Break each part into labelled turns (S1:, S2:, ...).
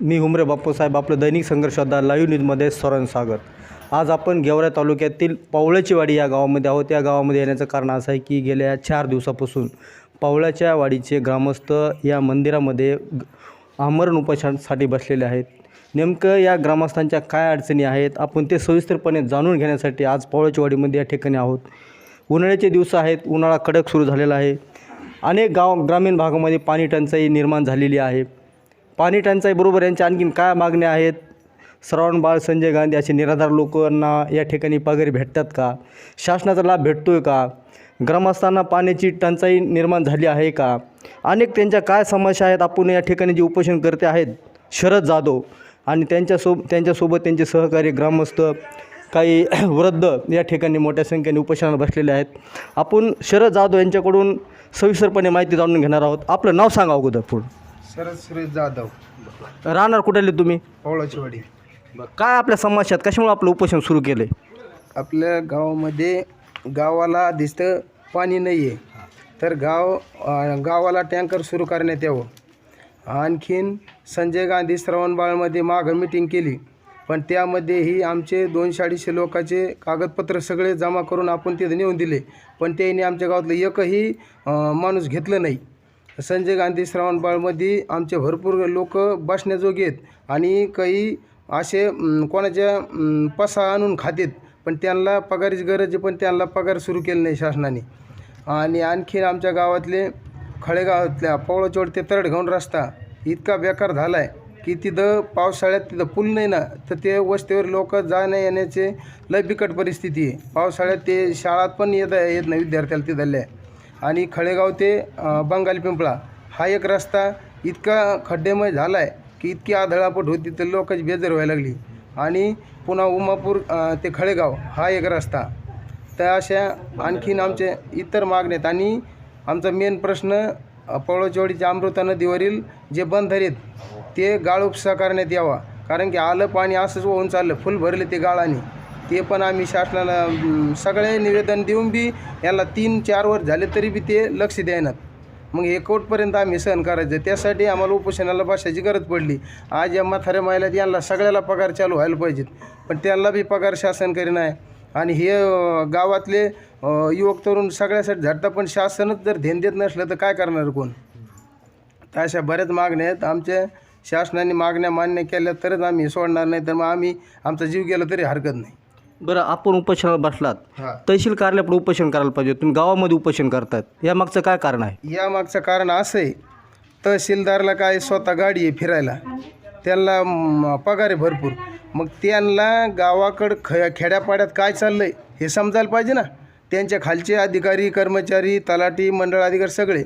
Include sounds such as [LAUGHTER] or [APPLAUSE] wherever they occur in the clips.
S1: मी हुमरे बाप्पूसाहेब आपलं दैनिक संघर्षदा लाईव्ह न्यूजमध्ये सरण सागर. आज आपण गेवरा तालुक्यातील पावळ्याचीवाडी या गावामध्ये आहोत. या गावामध्ये येण्याचं कारण असं आहे की गेल्या चार दिवसापासून पावळ्याच्या वाडीचे ग्रामस्थ या मंदिरामध्ये आमरण उपोषणासाठी बसलेले आहेत. नेमकं या ग्रामस्थांच्या काय अडचणी आहेत? आपण ते सविस्तरपणे जाणून घेण्यासाठी आज पावळ्याची वाडीमध्ये या ठिकाणी आहोत. उन्हाळ्याचे दिवस आहेत. उन्हाळा कडक सुरू झालेला आहे. अनेक गाव ग्रामीण भागामध्ये पाणी टंचाई निर्माण झालेली आहे. पाणी टंचाईबरोबर यांच्या आणखीन काय मागण्या आहेत? श्रावण बाळ संजय गांधी असे निराधार लोकांना या ठिकाणी पगारी भेटतात का? शासनाचा लाभ भेटतो आहे का? ग्रामस्थांना पाण्याची टंचाई निर्माण झाली आहे का? अनेक त्यांच्या काय समस्या आहेत? आपण या ठिकाणी जे उपोषण करते आहेत शरद जाधव आणि त्यांच्यासोब त्यांच्यासोबत त्यांचे सहकारी ग्रामस्थ काही [CLEARS THROAT] वृद्ध या ठिकाणी मोठ्या संख्येने उपोषणाला बसलेले आहेत. आपण शरद जाधव यांच्याकडून सविस्तरपणे माहिती जाणून घेणार आहोत. आपलं नाव सांगा अगोदर पूर्ण
S2: शरद सुरेश जाधव.
S1: राहणार कुठले तुम्ही?
S2: पवळाची वाडी
S1: काय आपल्या समस्यात कशामुळे आपलं उपोषण सुरू केलं
S2: आपल्या गावामध्ये गावाला दिसतं पाणी नाही आहे तर गाव अं, गावाला टँकर सुरू करण्यात यावं. आणखीन संजय गांधी श्रवणबाळमध्ये मागं मिटिंग केली. पण त्यामध्येही आमचे दोनशे अडीचशे लोकांचे कागदपत्र सगळे जमा करून आपण तिथे नेऊन दिले. पण त्यांनी आमच्या गावातलं एकही अं, माणूस घेतलं नाही. संजय गांधी श्रावणबाळमध्ये आमचे भरपूर लोक बसण्याजोगे आहेत. आणि काही असे कोणाच्या पसा आणून खातेत पण त्यांना पगारीची गरज आहे पण त्यांना पगार सुरू केला नाही शासनाने. आणि आणखीन आमच्या गावातले खळेगावातल्या पवळचोड ते तरडघाऊन रस्ता इतका बेकार झाला आहे की तिथं पावसाळ्यात तिथं पूल नाही ना तर ते वस्तीवर लोक जाण्या येण्याचे लय बिकट परिस्थिती आहे. पावसाळ्यात ते शाळात पण येत येत नाही विद्यार्थ्याला तिथल्या. आणि खळेगाव ते बंगाली पिंपळा. हा एक रस्ता इतका खड्डेमय झाला आहे की इतकी आधळापट होती तर लोकांची बेजर व्हायला लागली. आणि पुन्हा उमापूर ते खळेगाव हा एक रस्ता. तर अशा आणखीन आमचे इतर मागण्या आहेत. आणि आमचा मेन प्रश्न अ, पवळचवाडीच्या अमृता नदीवरील जे बंधारे आहेत ते गाळ उपसा करण्यात यावा. कारण की आलं पाणी असंच होऊन चाललं फुल भरले ते गाळाने. ते पण आम्ही शासनाला सगळे निवेदन देऊन बी याला तीन चार वर झाले तरी बी ते लक्ष द्यायनात मग हे आम्ही सहन करायचं. त्यासाठी आम्हाला उपोषणाला बसायची गरज पडली. आज या म्हाताऱ्या महिला यांना सगळ्याला पगार चालू व्हायला पाहिजेत. पण त्यांना बी पगार शासन करीन आहे आणि हे गावातले युवक तरुण सगळ्यासाठी झटतं. पण शासनच जर ध्यान देत नसलं तर काय करणार कोण? तर अशा बऱ्याच मागण्या आहेत. आमच्या शासनाने मागण्या मान्य केल्या तरच आम्ही सोडणार नाही. तर मग आम्ही आमचा जीव गेला तरी हरकत नाही.
S1: बरं आपण उपोषणाला बसलात.
S2: हां.
S1: तहसील कार्यालयापुढे उपोषण करायला पाहिजे तुम्ही गावामध्ये उपोषण करतायत. या मागचं काय कारण आहे?
S2: या मागचं कारण असं आहे तहसीलदारला काय स्वतः गाडी आहे फिरायला. त्यांना म, पगार आहे भरपूर. मग त्यांना गावाकडं ख खेड्यापाड्यात काय चाललं आहे हे समजायला पाहिजे ना. त्यांच्या खालचे अधिकारी कर्मचारी तलाठी मंडळ अधिकारी सगळे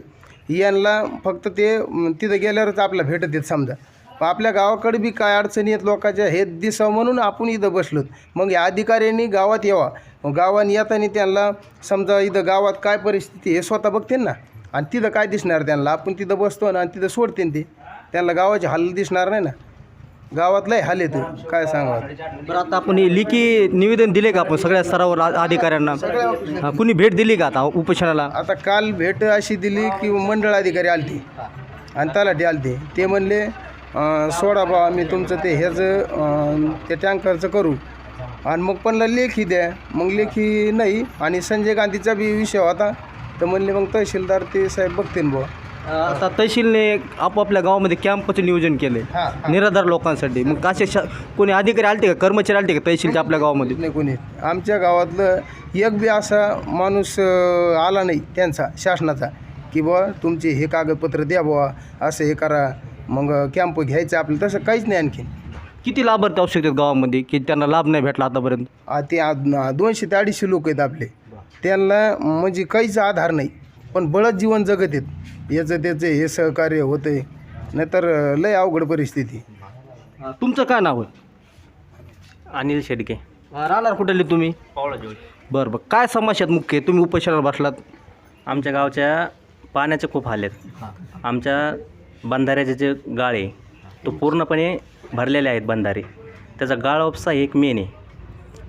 S2: यांना फक्त ते म, तिथं गेल्यावरच आपला भेटत आहेत समजा. आपल्या गावाकडे बी काय अडचणी आहेत लोकांच्या हे दिसावं म्हणून आपण इथं बसलो मग या अधिकाऱ्यांनी गावात यावा. मग गावात येताना त्यांना समजा इथं गावात काय परिस्थिती हे स्वतः बघते ना. आणि तिथं काय दिसणार त्यांना? आपण तिथं बसतो ना आणि तिथं सोडते ते. त्यांना गावाचे हाल दिसणार नाही ना. गावात लय हाल येतं काय सांगावं?
S1: बरं आता आपण हे लिखी निवेदन दिले का आपण सगळ्या स्तरावर आ- अधिकाऱ्यांना? हां, कुणी भेट दिली का आता उपोषणाला?
S2: आता काल भेट अशी दिली की मंडळ अधिकारी आलते. आणि तलाठी आलते. ते म्हणले सोडा बा आम्ही तुमचं ते ह्याचं ते टँकरचं करू. आणि मग पण लेखी द्या. मग लेखी नाही आणि संजय गांधीचा बी विषय होता. तर म्हणले मग तहसीलदार ते साहेब बघतील बुवा.
S1: आता तहसीलने आपापल्या गावामध्ये कॅम्पचं नियोजन केले निराधार लोकांसाठी. मग असे शा कोणी अधिकारी आलते का? कर्मचारी आलते का तहसीलच्या आपल्या गावामध्ये?
S2: नाही कोणी. आमच्या गावातलं एक बी असा माणूस आला नाही त्यांचा शासनाचा. की बुवा तुमचे हे कागदपत्र द्या बुवा असं हे करा. मग कॅम्प घ्यायचं आपलं तसं काहीच नाही आणखीन.
S1: किती लाभार्थी असू शकतात गावामध्ये की त्यांना लाभ नाही भेटला आतापर्यंत?
S2: आ, ते आ- न- दोनशे ते अडीचशे लोक आहेत आपले. त्यांना म्हणजे काहीच आधार नाही पण बळच जीवन जगत आहेत. याचं त्याचं हे सहकार्य होतं आहे नाहीतर अं, लय अवघड परिस्थिती.
S1: तुमचं काय नाव आहे?
S3: अनिल शेडके.
S1: राहणार कुठले तुम्ही? बरं बरं. काय समस्या आहेत मुख्य? तुम्ही उपोषणाला बसलात.
S3: आमच्या गावच्या पाण्याचे खूप हाल आहेत. आमच्या बंधाऱ्याचे जे गाळे तो पूर्णपणे भरलेले आहेत बंधारे. त्याचा गाळ उपसा एक मेन आहे.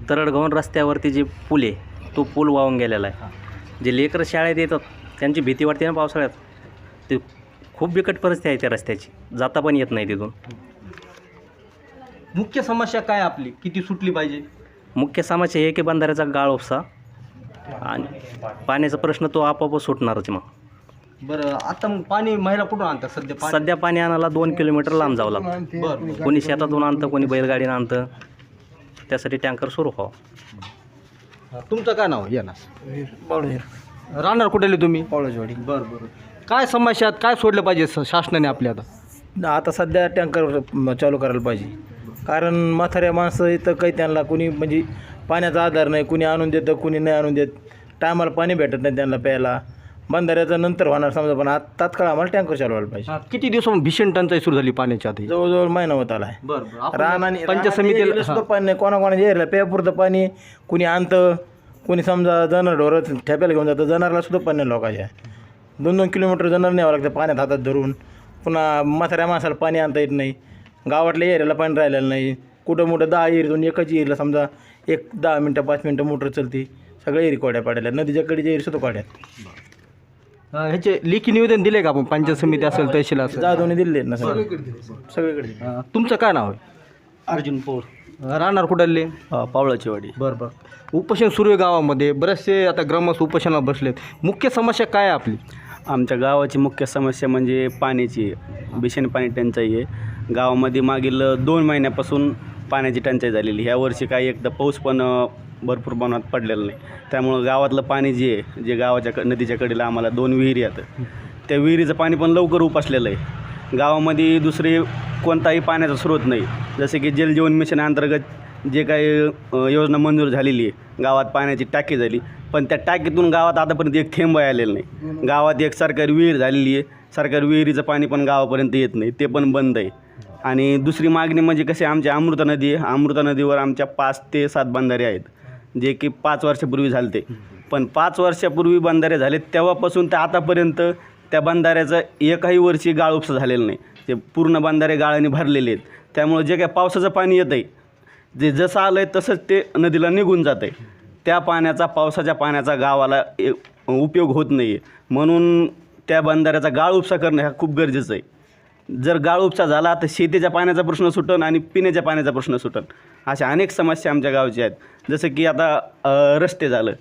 S3: तरडगावन रस्त्यावरती जे पूल आहे तो पूल वाहून गेलेला आहे. जे लेकरं शाळेत येतात त्यांची भीती वाटते ना पावसाळ्यात. ते खूप बिकट परिस्थिती आहे त्या रस्त्याची. जाता पण येत नाही तिथून.
S1: मुख्य समस्या काय आपली? किती सुटली पाहिजे?
S3: मुख्य समस्या हे की बंधाऱ्याचा गाळ उपसा आणि पाण्याचा प्रश्न तो आपोआप सुटणारच मग.
S1: बरं आता मग पाणी महिला कुठून आणतात सध्या पाणी?
S3: सध्या पाणी आणायला दोन किलोमीटर लांब जावं लागतं.
S1: बरं
S3: कोणी शेतातून आणतं कोणी बैलगाडीनं आणतं. त्यासाठी टँकर सुरू व्हावं.
S1: हा, तुमचं काय नाव? आहे? या ना. राहणार कुठे तुम्ही?
S2: पावळाचवाडी
S1: बरं बरं. काय समस्या आहेत काय सोडलं पाहिजे स- शासनाने आपल्या आता?
S2: आता सध्या टँकर म- चालू करायला पाहिजे. कारण म्हाताऱ्या माणसं इथं काही त्यांना कुणी म्हणजे पाण्याचा आधार नाही. कुणी आणून देतं कुणी नाही आणून देत. टायमाला पाणी भेटत नाही त्यांना प्यायला. बंधाऱ्याचं नंतर होणार. समजा पण आता तात्काळ आम्हाला टँकर चालवायला पाहिजे.
S1: हा, किती दिवसापासून भीषण टंचाई सुरू झाली पाण्याची ही?
S2: जवळजवळ महिना होत आला आहे
S1: बरं.
S2: रान आणि
S1: पंचायत समितीला
S2: सुद्धा पाणी नाही कोणाकोणाच्या एरियाला प्यापुरतं पाणी कुणी आणतं कुणी समजा जनावर ढोरं ठेप्याला घेऊन जातं जनावरला सुद्धा पाणी नाही लोकांच्या. दोन दोन किलोमीटर जनावर न्यावं लागतं पाण्यात हातात धरून. पुन्हा म्हाताऱ्या माणसाला पाणी आणता येत नाही. गावातल्या एरियाला पाणी राहिलेलं नाही. कुठं मोठं दहा एरीतून एकच एरीला समजा एक दहा मिनटं पाच मिनटं मोटर चलते. सगळे एरी कोड्या पाड्याला नदीच्या कडीच्या एरी सुद्धा कोड्यात.
S1: ह्याचे लेखी निवेदन दिले का आपण? पंचायत समिती असेल तहसील असेल?
S2: जाधवने दिले ना सगळे. सगळीकडे
S1: तुमचं काय नाव आहे?
S2: अर्जुन पौर
S1: राहणार कुठले?
S2: पावळाची वाडी
S1: बरं बरं. उपोषण सुरू आहे गावामध्ये. बरेचसे आता ग्रामस्थ उपोषणाला बसलेत. मुख्य समस्या काय आहे आपली?
S4: आमच्या गावाची मुख्य समस्या म्हणजे पाण्याची. आहे भीषण पाणी टंचाई आहे. गावामध्ये मागील दोन महिन्यापासून पाण्याची टंचाई झालेली ह्या वर्षी काही एकदा पाऊस पण अ, भरपूर प्रमाणात पडलेलं नाही. त्यामुळं गावातलं पाणी जे आहे जे गावाच्या क नदीच्या कडेला आम्हाला दोन विहिरी आहेत. त्या विहिरीचं पाणी पण लवकर उपसलेलं आहे. गावामध्ये दुसरे कोणताही पाण्याचा स्रोत नाही. जसे की जलजीवन मिशन अंतर्गत जे काही योजना मंजूर झालेली आहे गावात पाण्याची टाकी झाली पण त्या टाकीतून गावात आतापर्यंत एक थेंब आलेलं नाही. गावात एक सरकारी विहीर झालेली आहे. सरकारी विहिरीचं पाणी पण गावापर्यंत येत नाही. ते पण बंद आहे. आणि दुसरी मागणी म्हणजे कसे आमची अमृता नदी आहे. अमृता नदीवर आमच्या पाच ते सात बंधारे आहेत. जे की पाच वर्षापूर्वी झालते. पण पाच वर्षापूर्वी बंधारे झाले तेव्हापासून ते आतापर्यंत त्या बंधाऱ्याचं एकही वर्षी गाळउपसा झालेलं नाही. ते पूर्ण बंधारे गाळाने भरलेले आहेत. त्यामुळे जे काय पावसाचं पाणी येतं आहे जे जसं आलं आहे तसंच ते नदीला निघून जातं आहे त्या पाण्याचा पावसाच्या पाण्याचा गावाला ए- उपयोग होत नाही आहे म्हणून त्या बंधाऱ्याचा गाळ उपसा करणं हा खूप गरजेचं आहे. जर गाळ उपसा झाला तर शेतीच्या पाण्याचा प्रश्न सुटन आणि पिण्याच्या पाण्याचा प्रश्न सुटन. अशा अनेक समस्या आमच्या गावच्या आहेत. जसं की आता रस्ते झालं.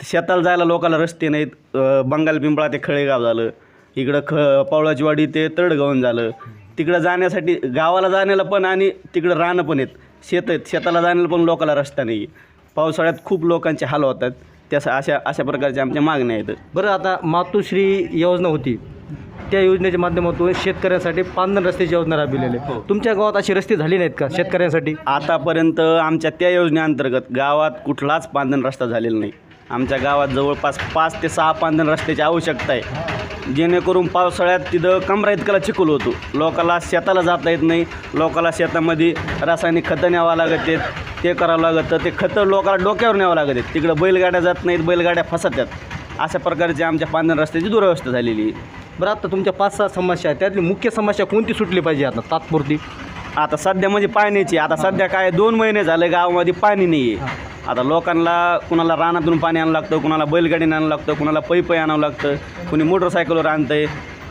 S4: शेताला जायला लोकांना रस्ते नाहीत. बंगाल पिंपळा ते खळेगाव झालं. इकडं ख पावळाचीवाडी ते तडगावून झालं. तिकडं जाण्यासाठी गावाला जाण्याला पण आणि तिकडं रानं पण आहेत. शेत आहेत. शेताला जाण्याला पण लोकाला रस्ता नाही आहे पावसाळ्यात खूप लोकांचे हाल होतात. त्या अशा अशा प्रकारच्या आमच्या मागण्या आहेत.
S1: बरं आता मातोश्री योजना होती. त्या योजनेच्या माध्यमातून शेतकऱ्यांसाठी पांधन रस्त्याची योजना राबविलेली. आहे. तुमच्या गावात अशी रस्ते झाली नाहीत का शेतकऱ्यांसाठी?
S4: आतापर्यंत आमच्या त्या योजनेअंतर्गत गावात कुठलाच पांधन रस्ता झालेला नाही. आमच्या गावात जवळपास पाच ते सहा पांधन रस्त्याची आवश्यकता आहे. जेणेकरून पावसाळ्यात तिथं कमरा इतकाला चिखल होतो. लोकाला शेताला जाता येत नाही. लोकाला शेतामध्ये रासायनिक खतं न्यावं लागत आहेत. ते करावं लागतं. ते खतं लोकाला डोक्यावर न्यावं लागत आहेत. तिकडं बैलगाड्या जात नाहीत. बैलगाड्या फसतात अशा प्रकारची आमच्या पांधन रस्त्याची दुरवस्था झालेली आहे.
S1: बरं आता तुमच्या पाच सहा समस्या आहेत. त्यातली मुख्य समस्या कोणती सुटली पाहिजे आता तात्पुरती?
S4: आता सध्या म्हणजे पाण्याची आता सध्या काय दोन महिने झाले गावामध्ये पाणी नाही आहे आता लोकांना कुणाला रानातून पाणी आणावं लागतं कुणाला बैलगाडीने आणावं लागतं कुणाला पैपही आणावं लागतं कुणी मोटरसायकलवर आणतंय.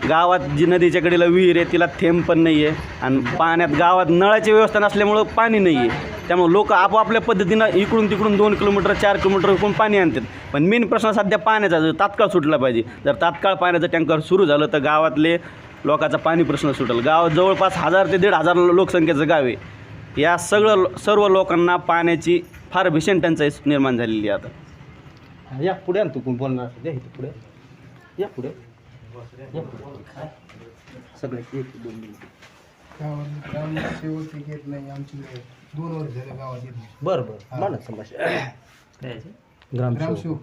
S4: गावात जी नदीच्या कडेला विहीर आहे तिला थेंब पण नाही आहे आणि पाण्यात गावात नळाची व्यवस्था नसल्यामुळं पाणी नाही आहे त्यामुळे लोक आपापल्या पद्धतीनं इकडून तिकडून दोन किलोमीटर चार किलोमीटर इकडून पाणी आणतात. पण मेन प्रश्न सध्या पाण्याचा जो तात्काळ सुटला पाहिजे. जर तात्काळ पाण्याचं टँकर सुरू झालं तर गावातले लोकांचा पाणी प्रश्न सुटेल. गाव जवळपास हजार ते दीड हजार लोकसंख्येचं गाव आहे. या सगळं सर्व लोकांना पाण्याची फार भीषण टंचाई निर्माण झालेली आहे आता.
S1: या पुढे आण तू कोण बोलणार. या इथे पुढे. या पुढे. सगळे एक दोन मिनिटं.
S2: येत नाही आमची दोन वर्ष झाले गावात येत नाही.
S1: बरं बरं. समस्या ग्रामसेवक.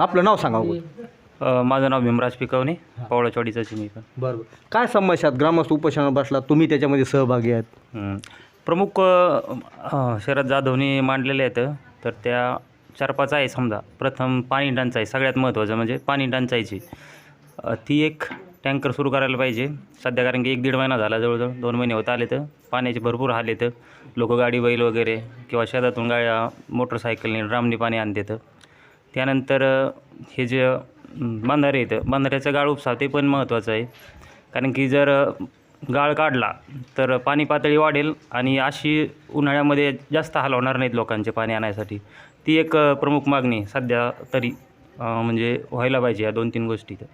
S1: आपलं नाव सांगा अगोदर.
S5: अ, माझं नाव भीमराज पिकवणे. पावळाचवाडीचाच मी पण.
S1: बरं बरं. काय समस्या आहेत ग्रामस्थ उपोषणाला बसला? तुम्ही त्याच्यामध्ये सहभागी आहेत.
S5: हं. प्रमुख अ, अ, शरद जाधवनी मांडलेले आहेत. तर त्या चार पाच आहे समजा. प्रथम पाणी टंचाई सगळ्यात महत्त्वाचं म्हणजे पाणी टंचाईची अ, ती एक टँकर सुरू करायला पाहिजे. सध्या कारण की एक दीड महिना झाला जवळजवळ. दोन महिने होत आले तर पाण्याचे भरपूर हाल येतं लोक गाडी बैल वगैरे किंवा शेतातून गाड्या मोटरसायकलने ड्रामने पाणी आणतात. त्यानंतर हे जे बांधारे बंधारे येतं बंधाऱ्याचं गाळ उपसा ते पण महत्त्वाचं आहे. कारण की जर गाळ काढला तर पाणी पातळी वाढेल आणि अशी उन्हाळ्यामध्ये जास्त हाल होणार नाहीत लोकांचे पाणी आणण्यासाठी ती एक प्रमुख मागणी सध्या तरी म्हणजे व्हायला पाहिजे या दोन तीन गोष्टी. तर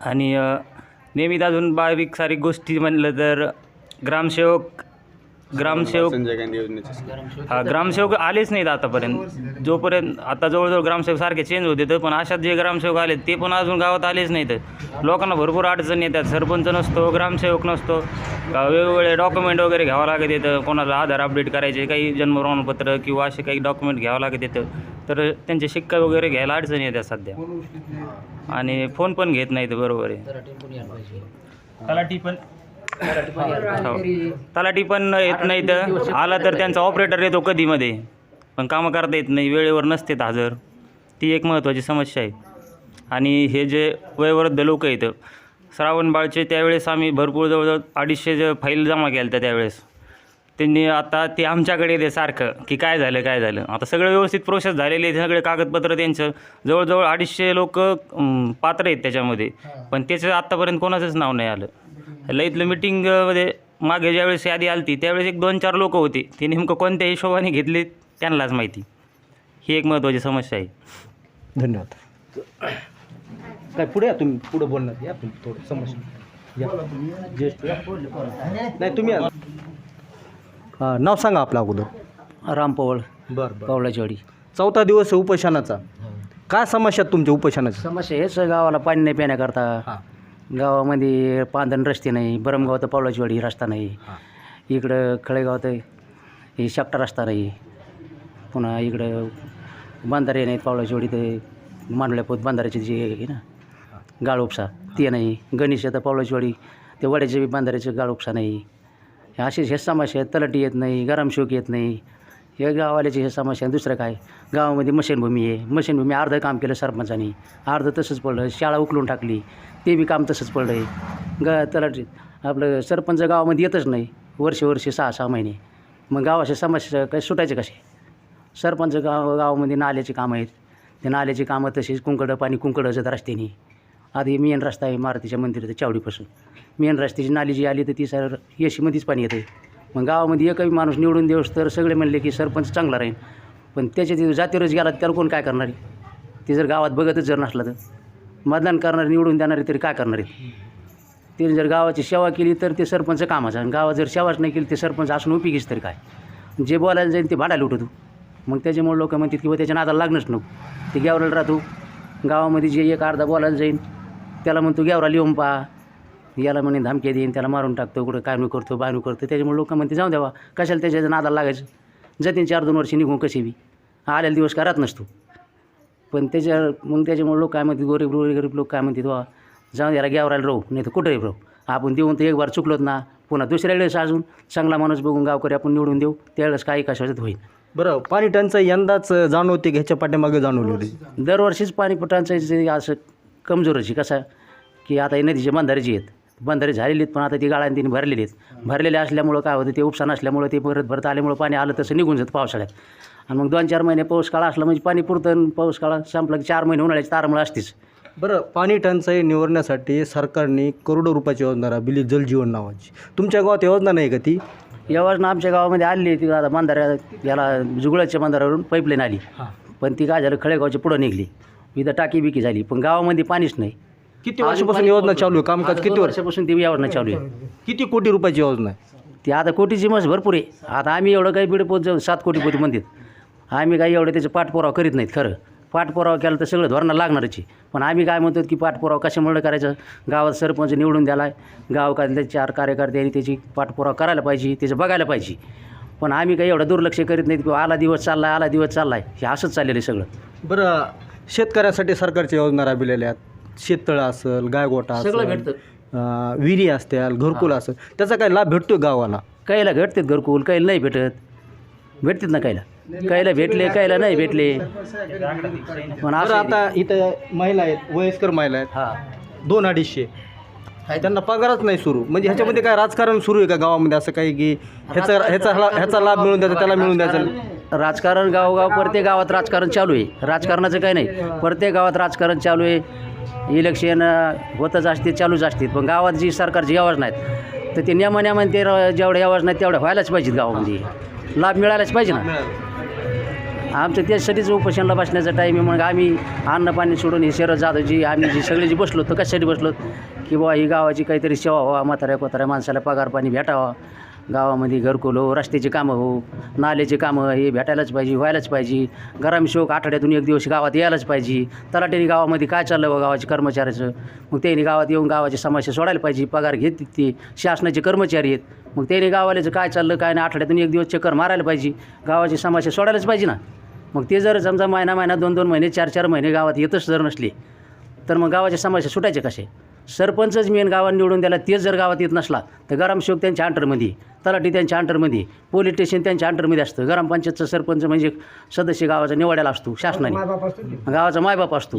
S5: आणि नेहमीच अजून बारीक सारीक गोष्टी म्हणलं तर ग्रामसेवक ग्रामसेवक
S4: संजय गांधी योजनेचे
S5: हा ग्रामसेवक आलेच नाहीत आतापर्यंत. जोपर्यंत आता जवळजवळ ग्रामसेवक सारखे चेंज होते तर पण अशात जे ग्रामसेवक आले ते पण अजून गावात आलेच नाहीत. लोकांना भरपूर अडचणी येतात. सरपंच नसतो ग्रामसेवक नसतो. वेगवेगळे डॉक्युमेंट वगैरे घ्यावं लागत येतं. कोणाला आधार अपडेट करायचे काही जन्म प्रमाणपत्र किंवा असे काही डॉक्युमेंट घ्यावं लागत येतं. तर त्यांचे शिक्का वगैरे घ्यायला अडचणी येतात सध्या. आणि फोन पण घेत नाहीत बरोबर आहे. तलाठी पण. तलाठी पण येत नाही. तर आला तर त्यांचा ऑपरेटर येतो कधीमध्ये. पण कामं करता येत नाही. वेळेवर नसतेत हजर. ती एक महत्त्वाची समस्या आहे. आणि हे जे वयोवृद्ध लोक येतं श्रावणबाळचे त्यावेळेस आम्ही भरपूर जवळजवळ अडीचशे जे फाईल जमा केल्या त्या त्यावेळेस. त्यांनी आता ते आमच्याकडे येते सारखं की काय झालं काय झालं. आता सगळं व्यवस्थित प्रोसेस झालेली आहे सगळे कागदपत्र त्यांचं. जवळजवळ अडीचशे लोक पात्र आहेत त्याच्यामध्ये. पण त्याचं आत्तापर्यंत कोणाचंच नाव नाही आलं. लईतलं मिटिंगमध्ये मागे ज्यावेळेस यादी आली ती त्यावेळेस एक दोन चार लोक होते. ते नेमकं कोणत्या हिशोबाने घेतले त्यांनाच माहिती. ही एक महत्त्वाची समस्या आहे.
S1: धन्यवाद. काय पुढे या तुम्ही पुढे बोलणार. या तुम्ही थोडं समस्या. या. ज्येष्ठ. या. नाही तुम्ही या. हां नाव सांगा आपलं अगोदर.
S6: राम पवळ
S1: बरं बरं.
S6: पावलाची वाडी
S1: चौथा दिवस आहे उपोषणाचा. काय समस्या आहेत तुमच्या उपोषणाच्या
S6: समस्या हेच गावाला पाणी नाही पिण्याकरता.
S1: हां.
S6: गावामध्ये पांधन रस्ते नाही बरमगाव तर पावलाची वाडी रस्ता नाही. इकडं खळेगाव तर हे शापटा रस्ता नाही. पुन्हा इकडं बांधारे नाहीत पावलाची वाडी तर मांडल्यापोत बांधाऱ्याचे जे आहे ना गाळ उपसा ते नाही. गणेश तर पावलाची वाडी ते वड्याचे बी बांधाऱ्याचे गाळ उपसा नाही. असेच हे समस्या आहेत तलाठी येत नाही गरमशोक येत नाही. हे गावाल्याचे हे समस्या आहे. दुसरं काय? गावामध्ये मशीनभूमी आहे. मशीनभूमी अर्धं काम केलं सरपंचानी. अर्धं तसंच पडलं शाळा उकलून टाकली. ते बी काम तसंच पडलं आहे ग तलाठी आपलं सरपंच गावामध्ये येतच नाही. वर्षे वर्षे सहा सहा महिने. मग गावाच्या समस्या काय सुटायचे कसे? सरपंच गाव गावामध्ये नाल्याची कामं आहेत. ते नाल्याची कामं तशीच कुंकडं पाणी कुंकडं जात रस्त्याने आधी मेन रस्ता आहे मारुतीच्या मंदिरात चावडीपासून. मेन रस्त्याची नाली जी आली तर ती सर येशीमध्येच पाणी येतं मग गावामध्ये एकही माणूस निवडून देऊस तर सगळे म्हणले की सरपंच चांगला राहील पण त्याच्या ते जातीवरच गेला त्याला कोण काय करणार आहे? ते जर गावात बघतच जर नसलं तर. मतदान करणारे निवडून देणारे तरी काय करणार आहेत? ते जर गावाची सेवा केली तर ते सरपंच कामाचं आणि गावात जर सेवाच नाही केली ते सरपंच असून उपयोगीच तरी काय? जे बोलायला जाईल ते भाडा लुटतो मग त्याच्यामुळे लोक म्हणतात किंवा त्याच्या नादाला लागणंच नको. ते गेवराला राहतो. गावामध्ये जे एक अर्धा बोलायला जाईल त्याला म्हणतो गेवरा लिहून पहा. याला म्हणे धमक्या देईन त्याला मारून टाकतो कुठं काय नु करतो बाय करतो. त्याच्यामुळे लोक म्हणते जाऊ द्यावा कशाला त्याच्या नादाला लागायचं? जातीन चार दोन वर्ष निघून कशी बी? आलेला दिवस करत नसतो. पण त्याच्या मग त्याच्यामुळे लोक काय म्हणतात गरीब गरीब लोक काय म्हणतात वा जाऊन याला गेवरायला राहू नाही तर कुठंही राहू? आपण देऊन तर एक बार चुकलोत ना पुन्हा दुसऱ्या वेळेस अजून चांगला माणूस बघून गावकरी आपण निवडून देऊ त्यावेळेस काही कशाचं होईल.
S1: बरं पाणी टंचाई यंदाच जाणवते की? ह्याच्या पाठीमागे जाणवली होती.
S6: दरवर्षीच पाणी जे असं कमजोरच कसं की आता हे नदीचे बंधारे आहेत बंधारे झालेले आहेत पण आता ती गाळ्याने तिने भरलेली आहेत. भरलेले असल्यामुळं काय होतं ते उपसा नसल्यामुळं ते परत भरत आल्यामुळं पाणी आलं तसं निघून जातं पावसाळ्यात. आणि मग दोन चार महिने पाऊस काळ असला म्हणजे पाणी पुरतं पाऊस काळा संपला की चार महिने उन्हाळ्याची तारामुळे असतेच.
S1: बरं पाणी टंचाई निवारण्यासाठी सरकारने करोडो रुपयाची योजना राबविली जलजीवन नावाची. तुमच्या गावात योजना नाही का ती?
S6: योजना आमच्या गावामध्ये आली ती आता बंधाऱ्या याला जुगळाच्या बंधाऱ्यावरून पाईपलाईन आली. पण ती काय झालं खळेगावच्या पुढं निघली. इथं टाकी बिकी झाली. पण गावामध्ये पाणीच नाही.
S1: किती वर्षापासून योजना चालू आहे? कामकाज किती
S6: वर्षापासून ती योजना चालू आहे.
S1: किती कोटी रुपयाची योजना आहे?
S6: ती आता कोटीची मस भरपूर आहे. आता आम्ही एवढं काही बिडे पोच जाऊ सात कोटी पोती म्हणतात. आम्ही काही एवढं त्याचं पाठपुरावा करीत नाहीत खरं. पाठपुरावा केला तर सगळं धोरणं लागणारच पण आम्ही काय म्हणतो की पाठपुरावा कशामुळे करायचं? गावात सरपंच निवडून द्याला गावकातले चार कार्यकर्त्यांनी त्याची पाठपुरावा करायला पाहिजे त्याचं बघायला पाहिजे. पण आम्ही काही एवढं दुर्लक्ष करीत नाहीत किंवा आला दिवस चालला आला दिवस चाललाय. हे असंच चाललेलं आहे सगळं.
S1: बरं शेतकऱ्यासाठी सरकारच्या योजना राबविलेल्या आहेत. शेततळं असेल गायगोटा
S6: सगळं
S1: असेल
S6: भेटतं.
S1: अं, विहिरी असतील घरकुल असेल त्याचा काय लाभ भेटतो गावाला?
S6: कायला भेटतात घरकुल कायला नाही भेटत. भेटतात ना कायला? कायला भेटले कायला नाही भेटले? पण
S1: बरं
S6: असं.
S1: आता इथं महिला आहेत वयस्कर महिला आहेत.
S6: हा.
S1: दोन अडीचशे. त्यांना पगारच नाही सुरू. म्हणजे ह्याच्यामध्ये काय राजकारण सुरू आहे का गावामध्ये? असं काही की ह्याचा ह्याचा ला- ह्याचा लाभ मिळून द्यायचा त्याला मिळून द्यायचा.
S6: राजकारण गावोगाव प्रत्येक गावात राजकारण चालू आहे. राजकारणाचं काही नाही. प्रत्येक गावात राजकारण चालू आहे. इलेक्शन अ, होतच असते चालूच असते. पण गावात जी सरकारची आवाज नाहीत तर ते नियमाने ते र- जेवढे आवाज नाहीत तेवढ्या व्हायलाच पाहिजेत गावामध्ये. लाभ मिळायलाच पाहिजे ना. आमचं त्याच्यासाठीच उपोषणाला बसण्याचा टाईम आहे मग आम्ही अन्न पाणी सोडून हे शरद जाधवजी आम्ही जी सगळे जे बसलो तर कशासाठी बसलो की बाबा ही गावाची काहीतरी सेवा व्हावा म्हाताऱ्या कोताऱ्या माणसाला पगार पाणी भेटावा. गावामध्ये घरकुल हो रस्त्याची कामं हो नाल्याची कामं हे भेटायलाच पाहिजे व्हायलाच पाहिजे. ग्रामसेवक आठवड्यातून एक दिवस गावात यायलाच पाहिजे. तलाट्याने गावामध्ये काय चाललं बा गावाच्या कर्मचाऱ्याचं? मग त्यांनी गावात येऊन गावाची समस्या सोडायला पाहिजे पगार घेत ते शासनाचे कर्मचारी आहेत. मग त्यांनी गावाल्याचं काय चाललं काय नाही आठवड्यातून एक दिवस चक्कर मारायला पाहिजे. गावाची समस्या सोडायलाच पाहिजे ना. मग ते जर समजा महिना महिना दोन दोन महिने चार चार महिने गावात येतच जर नसले तर मग गावाच्या समस्या सुटायचे कसे? सरपंचच मेन गावात निवडून द्यायला तेच जर गावात येत नसला तर ग्रामसेवक त्यांच्या अंडरमध्ये तलाठी त्यांच्या अंडरमध्ये पोलीस स्टेशन त्यांच्या अंडरमध्ये असतं. ग्रामपंचायतचं सरपंच म्हणजे सदस्य गावाचा निवडायला असतो शासनाने. गावाचा मायबाप असतो.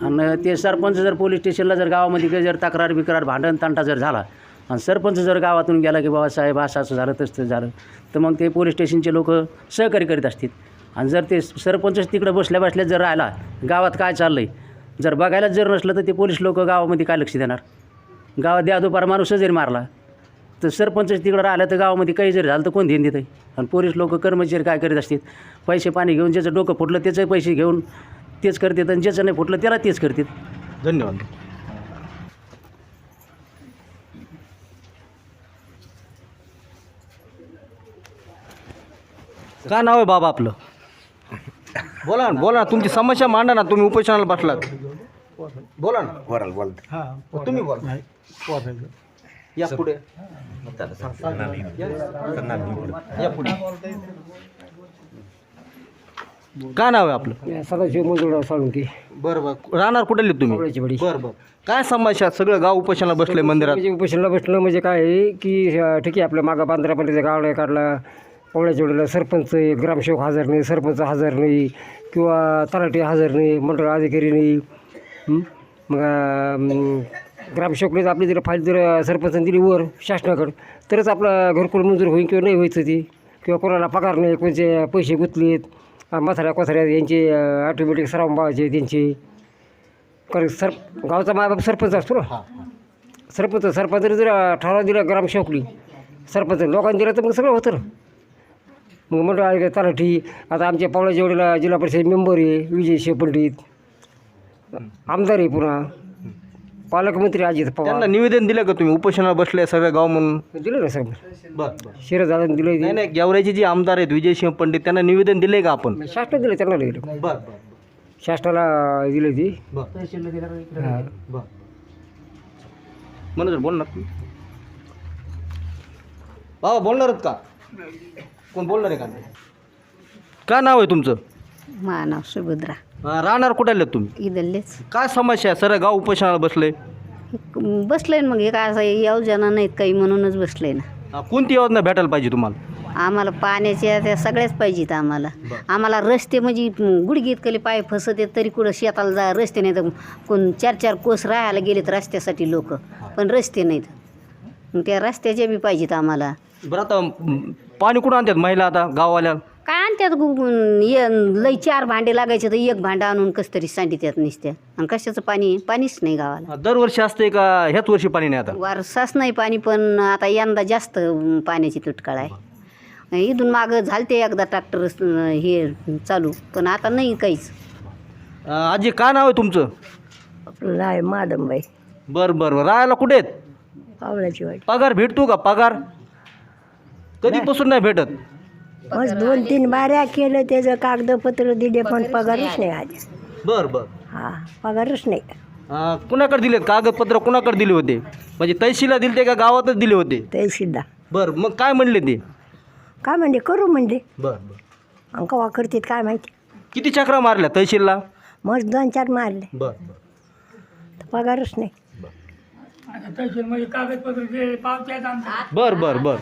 S6: आणि ते सरपंच जर पोलीस स्टेशनला जर गावामध्ये काही जर तक्रार बिक्रार भांडण तांटा जर झाला आणि सरपंच जर गावातून गेला की बाबा साहेब असं असं झालं तसं झालं तर मग ते पोलीस स्टेशनचे लोक सहकार्य करीत असतील. आणि जर ते सरपंचच तिकडे बसल्या बसल्या जर राहिला गावात काय चाललं आहे जर बघायलाच जर नसलं तर ते पोलीस लोक गावामध्ये काय लक्ष देणार? गावात द्या दुपार माणूस जरी मारला तर सरपंचच तिकडं राहिलं तर गावामध्ये काही जरी झालं तर कोण ध्यान देतं आणि पोलीस लोक कर्मचारी काय करीत असतील? पैसे पाणी घेऊन ज्याचं डोकं फुटलं त्याचे पैसे घेऊन तेच करतात आणि ज्याचं नाही फुटलं त्याला तेच करतात.
S1: धन्यवाद. काय नाव आहे बाबा आपलं? बोला ना बोला ना तुमची समस्या मांडा ना तुम्ही उपोषणाला बसलात. बोला ना. बोलाल बोला तुम्ही बोला. या पुढे. या पुढे. काय नाव आहे आपलं?
S7: सदाशिव मंजुळराव साळुंके.
S1: बरं बरं. राहणार कुठे तुम्ही?
S7: पवळ्याची वाडी.
S1: बरं बरं. काय समस्या? सगळं गाव उपोषणाला बसले मंदिरात.
S7: म्हणजे उपोषणाला बसलं म्हणजे काय आहे की ठीक आहे आपल्या मागं बांद्रापर्यंत गाव नाही काढला वेळेला सरपंच आहे, ग्रामसेवक हजर नाही सरपंच हजर नाही किंवा तलाठी हजर नाही मंडळ अधिकारी नाही? मग अं, ग्रामसेवकने आपली जर फाईल जर सरपंचाने दिली वर शासनाकडं तरच आपलं घरकुल मंजूर होईल किंवा नाही व्हायचं ती. किंवा कोणाला पगार नाही कोणचे पैसे गुंतलेत अं, म्हाताऱ्या कोथऱ्या यांचे ऑटोमॅटिक सराव बाळाचे त्यांचे. कारण सर गावचा मायबाप सरपंच असतो ना. सरपंच सरपंचाने जर ठराव दिला ग्रामसेवकली सरपंच लोकांनी दिला तर मग सगळं होतं ना. मग मंडळ आहे. तलाठी आता आमच्या पावळ्याच्या वेळेला जिल्हा परिषद मेंबर आहे विजय शेपंडित आमदार आहे पुन्हा. पालकमंत्री अजित
S1: त्यांना
S7: पवार
S1: निवेदन दिलं का तुम्ही? उपोषणाला बसले सगळ्या गाव म्हणून.
S7: दिलं ना
S1: बरं
S7: शिरद दादाने
S1: नाही
S7: दिलं
S1: नाही गेवराईचे जे आमदार आहेत विजयसिंह पंडित त्यांना निवेदन दिले का आपण?
S7: शासनाने दिलं त्यांना नाही दिलं
S1: बरं
S7: शासनाला दिलं ती.
S1: बरं.
S7: हा.
S1: बरं. म्हणून बोल ना बाबा बोलणार आहेत का? कोण बोलणार आहे का काय नाव आहे तुमचं?
S8: मानव सुभद्रा.
S1: अं, राहणार कुठे आले तुम्ही?
S8: इदल्लेच
S1: काय समस्या आहे? सर गाव उपोषणाला बसले
S8: बसलंय ना मग हे काय असं योजना नाहीत काही म्हणूनच बसलंय ना.
S1: कोणती योजना भेटायला पाहिजे तुम्हाला?
S8: आम्हाला पाण्याच्या त्या सगळ्याच पाहिजेत आम्हाला. आम्हाला रस्ते म्हणजे गुडघीत कली पाय फसत आहेत तरी कुठं शेताला जा रस्ते नाही तर कोण चार चार कोस राहायला गेलेत रस्त्यासाठी लोक पण रस्ते नाहीत. मग त्या रस्त्याच्या बी पाहिजेत आम्हाला.
S1: बरं आता पाणी कुठं आणतात महिला आता गाववाल्या
S8: काय गु- गु- ये लई चार भांडे लागायचे तर एक भांडं आणून कस तरी सांडित्यात नुसत्या आणि कशाचं पाणी? पाणीच नाही गावाला.
S1: दरवर्षी असते का ह्याच वर्षी पाणी नाही आता?
S8: वारसाच नाही पाणी पण आता यंदा जास्त अं, पाण्याची तुटकाळ आहे. इथून मागं झालते एकदा ट्रॅक्टर हे चालू पण आता नाही काहीच.
S1: अं, आजी काय नाव आहे तुमचं?
S9: लाय मादमबाई.
S1: बरं बरं. बरं. राहायला कुठे आहेत?
S9: पावलाची वाट
S1: पगार भेटतो का? पगार? कधीपासून नाही भेटत?
S9: मग दोन तीन बाऱ्या केलं त्याचं कागदपत्र दिले पण पगारच नाही आज
S1: बर बर.
S9: हा पगारच नाही.
S1: अं, कुणाकडे दिलेत? कागदपत्र कुणाकडे दिले होते? म्हणजे तहसीलला दिले का गावातच दिले होते?
S9: ते सुद्धा
S1: बर मग काय म्हणले ते?
S9: काय म्हणते करू म्हणजे
S1: बर बर.
S9: अंक वाकरतीत काय माहिती?
S1: किती चक्रा मारल्या तहसीलला?
S9: मग दोन चार मारले.
S1: बर.
S9: तर पगारच नाही.
S1: बर बर बर.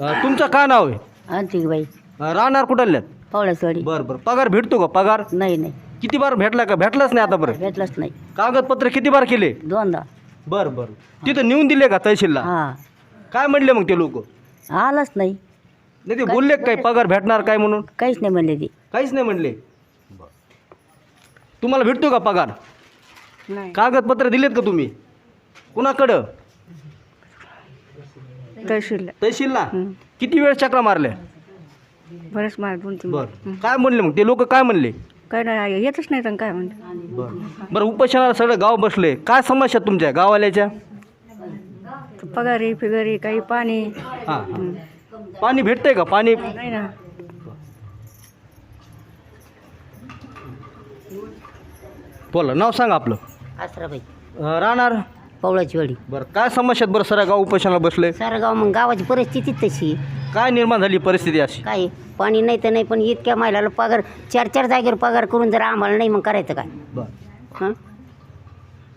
S1: अं, तुमचं काय नाव आहे?
S8: आणते बाई.
S1: अं, राहणार कुठल्यात?
S8: पावळ्याचवाडी
S1: बर बर. पगार भेटतो का? पगार?
S8: नाही नाही.
S1: किती बार भेटला का? भेटलाच नाही आतापर्यंत?
S8: भेटलंच नाही.
S1: कागदपत्र किती बार केले?
S8: दोनदा.
S1: बर बर. तिथं नेऊन दिले का तहसीलला?
S8: हां.
S1: काय म्हणले मग ते लोक?
S8: आलाच नाही.
S1: नाही ते बोलले का काय पगार भेटणार काय म्हणून?
S10: काहीच नाही म्हणले ती.
S1: काहीच नाही म्हणले? तुम्हाला भेटतो का पगार? कागदपत्र दिलेत का तुम्ही? कुणाकडं?
S10: तहसील
S1: तहसीलला? किती वेळ चक्रा मारल्या?
S10: बरेच मार दोन तीन
S1: बर. काय म्हणले मग? ते लोक काय म्हणले?
S10: काय नाही येतच नाही तर काय म्हणते?
S1: बरं. बरं उपोषणाला सगळं गाव बसले. काय समस्या आहेत तुमच्या गावाल्याच्या
S10: पगारी फिगारी काही पाणी.
S1: हां. पाणी भेटतंय का? पाणी?
S10: नाही ना.
S1: बोला नाव सांगा आपलं.
S8: आसराबाई.
S1: अं, राहणार?
S8: पवळाची वाडी.
S1: बरं काय समस्या आहेत बरं? सर गाव उपोषणाला बसले.
S8: सारं गाव मग गावाची परिस्थिती तशी.
S1: काय निर्माण झाली परिस्थिती अशी?
S8: काय? पाणी नाही तर नाही पण इतक्या महिलाला पगार चार चार जागेवर पगार करून जर आम्हाला नाही मग करायचं काय?
S1: बरं.
S8: हां?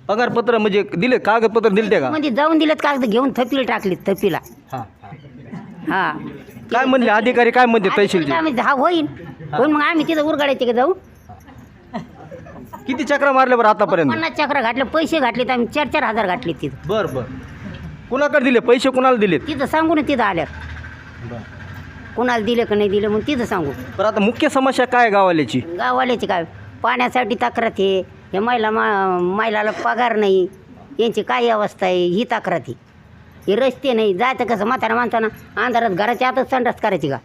S1: पगारपत्र म्हणजे दिले कागदपत्र दिले का?
S8: म्हणजे जाऊन दिलेत कागद घेऊन थपीला टाकलीत थपीला.
S1: हां
S8: हा.
S1: काय म्हणले अधिकारी काय म्हणते तहसीलचे
S8: आम्ही हा होईन. होईन मग आम्ही तिथं उरगाडायचे का जाऊ.
S1: किती चक्रा मारल्या बरं आतापर्यंत?
S8: पन्नास चक्र घातले पैसे घातलेत आम्ही चार चार हजार घातले तिथं.
S1: बरं बरं. कुणाकडे दिले? पैसे कुणाला दिलेत?
S8: तिथं सांगू ना तिथं आल्यावर कुणाला दिले का नाही दिलं मग तिथं सांगू
S1: बरं आता मुख्य समस्या काय आहे गावाल्याची?
S8: गाववाल्याची काय? पाण्यासाठी तक्रार आहे. हे महिला मा महिलाला पगार नाही. यांची काय अवस्था आहे? ही तक्रार आहे. हे रस्ते नाही. जायचं कसं? म्हातारा माणसानं अंधारात घराच्या आतच संडास करायची का?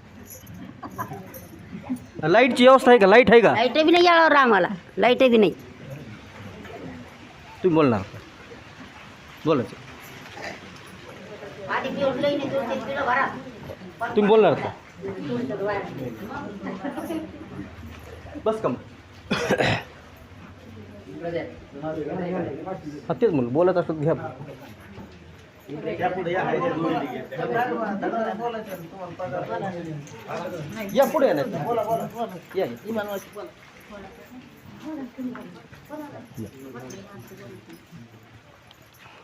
S1: लाईटची व्यवस्था आहे का? लाइट आहे का?
S8: लाइट बी नाही याळावर आम्हाला. लाइट बी नाही.
S1: तुम्ही बोलणार. बोलायचं तुम्ही बोलणार का? बस का मग? हा तेच म्हणलं बोलत असत घ्या. या पुढे या.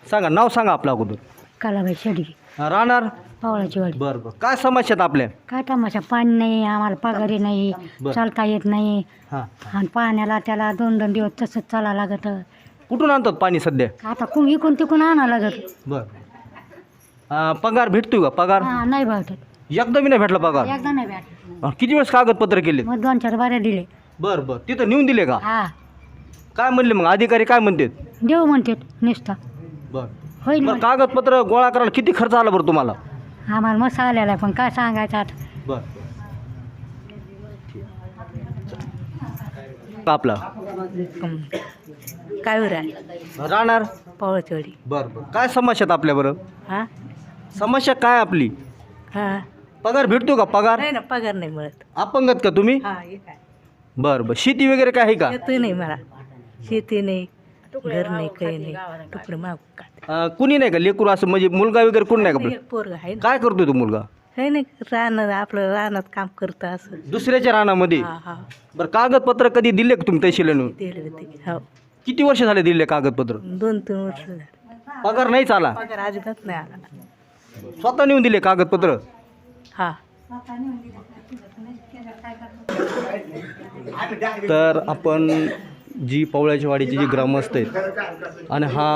S1: सांगा नाव सांगा आपलं अगोदर.
S10: कालाबाई शेडगी.
S1: राहणार?
S10: पावळाची वाडी.
S1: बरं बरं. काय समस्या आहेत आपल्या?
S10: काय तमाशा? पाणी नाही आम्हाला पगारी नाही. चालता येत नाही.
S1: हां.
S10: आणि पाण्याला त्याला दोन दोन दिवस तसंच चाला लागत.
S1: कुठून आणतात पाणी सध्या?
S10: आता कोण इकून तिकून आणा लागत.
S1: बरं. पगार भेटतोय का? पगार?
S10: हा नाही भेटत.
S1: एकदा मी नाही भेटला पगार?
S10: एकदा नाही भेटत.
S1: अं, किती वेळेस कागदपत्र केले?
S10: मग दोन चार बाऱ्या दिले.
S1: बरं बरं. तिथं नेऊन दिले का?
S10: हा.
S1: काय म्हणले मग? अधिकारी काय म्हणतात?
S10: देऊ म्हणतात नुसता
S1: बरं.
S10: होईल
S1: बरं
S10: म्हण.
S1: कागदपत्र गोळा करायला किती खर्च आला बरं तुम्हाला?
S10: आम्हाला मस्त आलेला आहे पण काय सांगायचं आता?
S1: बरं. आपला?
S10: काय
S1: राहणार?
S10: पावळाची वाडी
S1: बरं बरं. काय समस्या आहेत आपल्या बरं?
S10: हा?
S1: समस्या काय आपली?
S10: हा.
S1: पगार भेटतो का? पगार?
S10: नाही ना पगार नाही मिळत.
S1: अपंगत का तुम्ही?
S10: हा हे काय?
S1: बरं बरं. शेती वगैरे काय आहे का
S10: नाही मला. शेती नाही घर नाही काही नाही. तुकडे मागू का
S1: अं, कुणी नाही का लेकरू असं? म्हणजे मुलगा वगैरे कोण नाही का आपलं?
S10: पोरग आहे ना.
S1: काय करतोय तो मुलगा?
S10: काही नाही राहणं आपलं राहण्यात काम करतं असं.
S1: दुसऱ्याच्या रानामध्ये?
S10: हा हा.
S1: बरं कागदपत्र कधी दिले का तुम्ही तहसीलनं
S10: दिले हो.
S1: किती वर्ष झाले दिले कागदपत्र?
S10: दोन तीन वर्ष झाले.
S1: पगार नाहीच आला
S10: पगार अजिबात नाही आला.
S1: स्वतः नेऊन दिले कागदपत्र?
S10: हा.
S1: तर आपण जी पवळ्याच्या वाडीची जी ग्रामस्थ आहेत आणि हा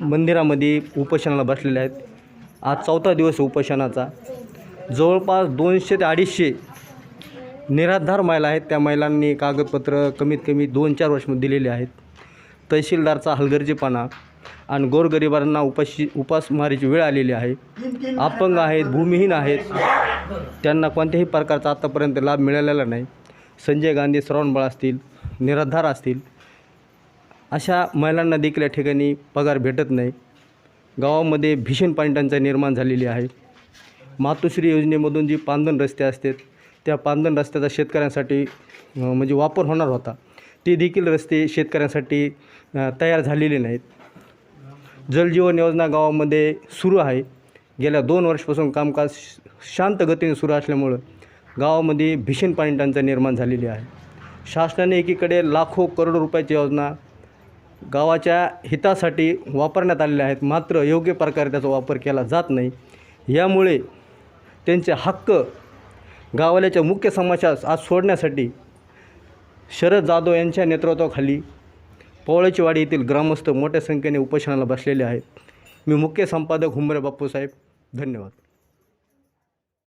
S1: मंदिरामध्ये उपोषणाला बसलेले आहेत. आज चौथा दिवस आहे उपोषणाचा. जवळपास दोनशे ते अडीचशे निराधार महिला आहेत. त्या महिलांनी कागदपत्र कमीत कमी दोन चार वर्षामध्ये दिलेली आहेत. तहसीलदारचा हलगर्जीपणा आणि गोरगरिबांना उपाशी उपासमारीची वेळ आलेली आहे. अपंग आहेत भूमिहीन आहेत. त्यांना कोणत्याही प्रकारचा आत्तापर्यंत लाभ मिळालेला नाही. संजय गांधी श्रावणबळ असतील निराधार असतील अशा महिलांना देखील या ठिकाणी पगार भेटत नाही. गावामध्ये भीषण पाणी टंचाई निर्माण झालेली आहे. मातोश्री योजनेमधून जी पांदन रस्ते असतात त्या पांदन रस्त्याचा शेतकऱ्यांसाठी म्हणजे वापर होणार होता. ते देखील रस्ते शेतकऱ्यांसाठी तयार झालेले नाहीत. जलजीवन योजना गावामध्ये सुरू आहे. गेल्या दोन वर्षापासून कामकाज शांत गतीने सुरू असल्यामुळं गावामध्ये भीषण पाणी टंचाई निर्माण झालेली आहे. शासनाने एकीकडे लाखो करोडो रुपयाची योजना गावाच्या हितासाठी वापरण्यात आलेल्या आहेत. मात्र योग्य प्रकारे त्याचा वापर केला जात नाही. यामुळे त्यांचे हक्क गावाल्याच्या मुख्य समस्या आज सोडण्यासाठी शरद जाधव यांच्या नेतृत्वाखाली पवळेचीवाडी येथील ग्रामस्थ मोठ्या संख्येने उपोषणाला बसलेले आहेत. मी मुख्य संपादक हुंबरे बाप्पूसाहेब धन्यवाद.